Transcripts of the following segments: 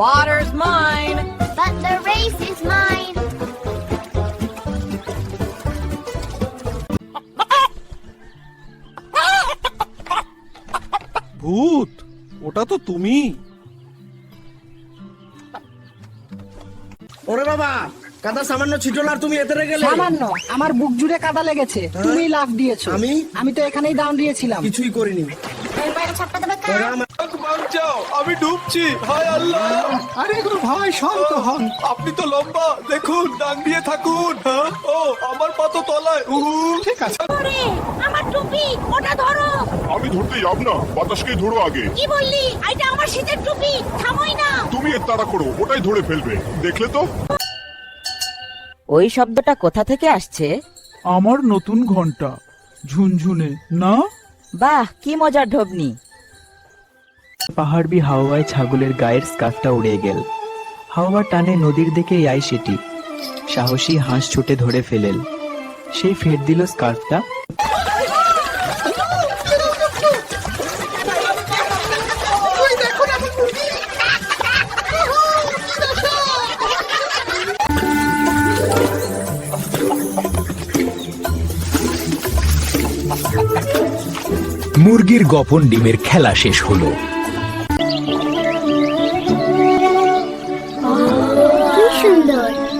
water's mine. But the race is mine. ভূত ওটা তো তুমি। ওরে বাবা কাদা সামান্য ছিটল আর তুমি এতে গেলে? সামান্য আমার বুক জুড়ে কাদা লেগেছে তুমি লাভ দিয়েছ। আমি? আমি তো এখানেই দাম দিয়েছিলাম। কিছুই করিনি। এর বাইরে ছাপ্পা দেবে বাঁচাও আমি ডুবছি। হায় আল্লাহ। আরে গো ভাই শান্ত হন। আপনি তো লম্বা দেখুন ডান দিয়ে থাকুন হ্যাঁ? ও আমার পা তো তলায় উহু, ঠিক আছে। ওরে আমার টুপি ওটা ধরো। আমি ধরতে যাব না বাতাসকে ধরো আগে। কি বললি? এটা আমার শীতের টুপি থামোই না। তুমি এর তাড়া করো ওটাই ধরে ফেলবে দেখলে তো? ওই শব্দটা কোথা থেকে আসছে? আমার নতুন ঘণ্টা ঝুনঝুনে না? বাহ কি মজার ঢবনি। পাহাড়বি হাওয়ায় ছাগলের গায়ের স্কার্ফটা উড়ে গেল। হাওয়া টানে নদীর দিকে আই সেটি। সাহসী হাঁস ছুটে ধরে ফেলেল। সেই ফের দিল স্কার্ফটা। মুরগির গোপন ডিমের খেলা শেষ হলো।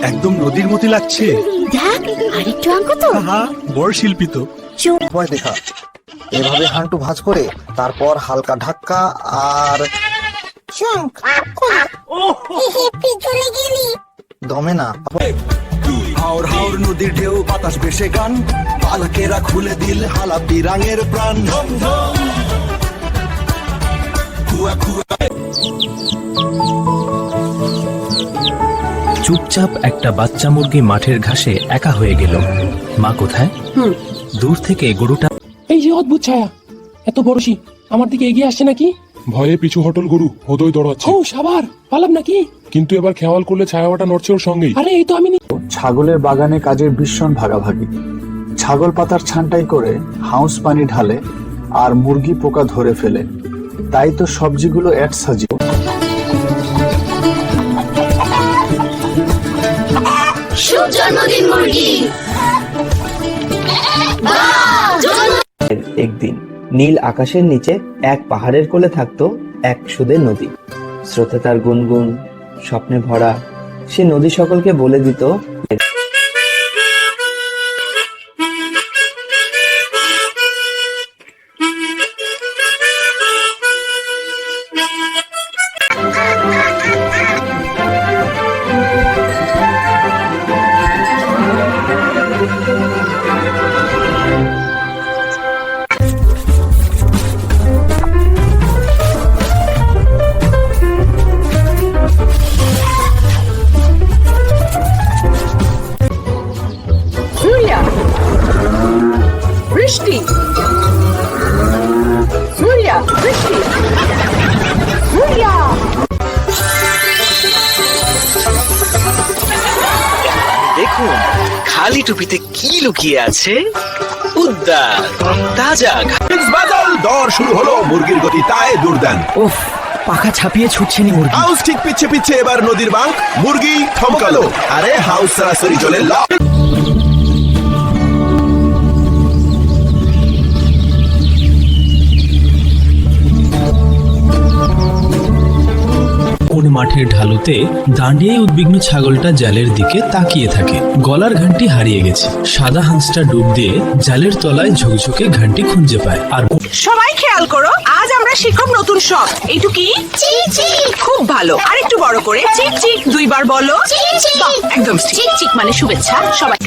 একদম নদীর মতো লাগছে। দেখ আরেকটু আঙ্ক তো। হ্যাঁ বড় শিল্পী তো। ভয় দেখা। এভাবে হাঁটু ভাঁজ করে তারপর হালকা ধাক্কা আর দমে না। হাওর হাওর নদীর ঢেউ বাতাস বেশে গান। পালকেরা খুলে দিল হালাপি রাঙের প্রাণ। খুয়া চুপচাপ একটা বাচ্চা মুরগি মাঠের ঘাসে একা হয়ে গেল। মা কোথায়? দূর থেকে গরুটা এই যে অদ্ভুত ছায়া। এত বড়শি আমার দিকে এগিয়ে আসছে নাকি? ভয়ে পিছু হটল গরু। হদয় দৌড়াচ্ছে। ও সাবার পালাম নাকি? কিন্তু এবার খেয়াল করলে ছায়াটা নড়ছে ওর সঙ্গেই। আরে এই তো আমি নি- ছাগলের বাগানে কাজের ভীষণ ভাগাভাগি। ছাগল পাতার ছানটাই করে হাউস পানি ঢালে আর মুরগি পোকা ধরে ফেলে। তাই তো সবজিগুলো এক সাজিয়ে জন্মদিন মুরগি। একদিন নীল আকাশের নিচে এক পাহাড়ের কোলে থাকতো এক সুদের নদী। স্রোতে তার গুনগুন, স্বপ্নে ভরা, সে নদী সকলকে বলে দিত বৃষ্টি। সূর্যা বৃষ্টি। সূর্যা। দেখুন খালি টুপিতে কি লুকিয়ে আছে? উদ্দার তাজা বাদল দর শুরু হলো মুরগির গতি তাই দুর্দান্ত। উফ পাখা ছাপিয়ে ছুটছেনি মুরগি। হাউস ঠিক পিচ্ছে পিচ্ছে এবার নদীর বাঁক মুরগি থমকালো। আরে হাউস সরাসরি চলে মাঠের ঢালুতে দাঁড়িয়ে উদ্বিগ্ন ছাগলটা জালের দিকে তাকিয়ে থাকে। গলার ঘানটি হারিয়ে গেছে। সাদা হাঁসটা ডুব দিয়ে জালের তলায় ঝকঝকে ঘানটি খুঁজে পায়। আর সবাই খেয়াল করো আজ আমরা শিক্ষক নতুন সব এইটু কি? চি চি খুব ভালো। আরেকটু বড় করে চিক চিক দুইবার বলো। চি চি একদম চিক চিক মানে শুভেচ্ছা সবাই।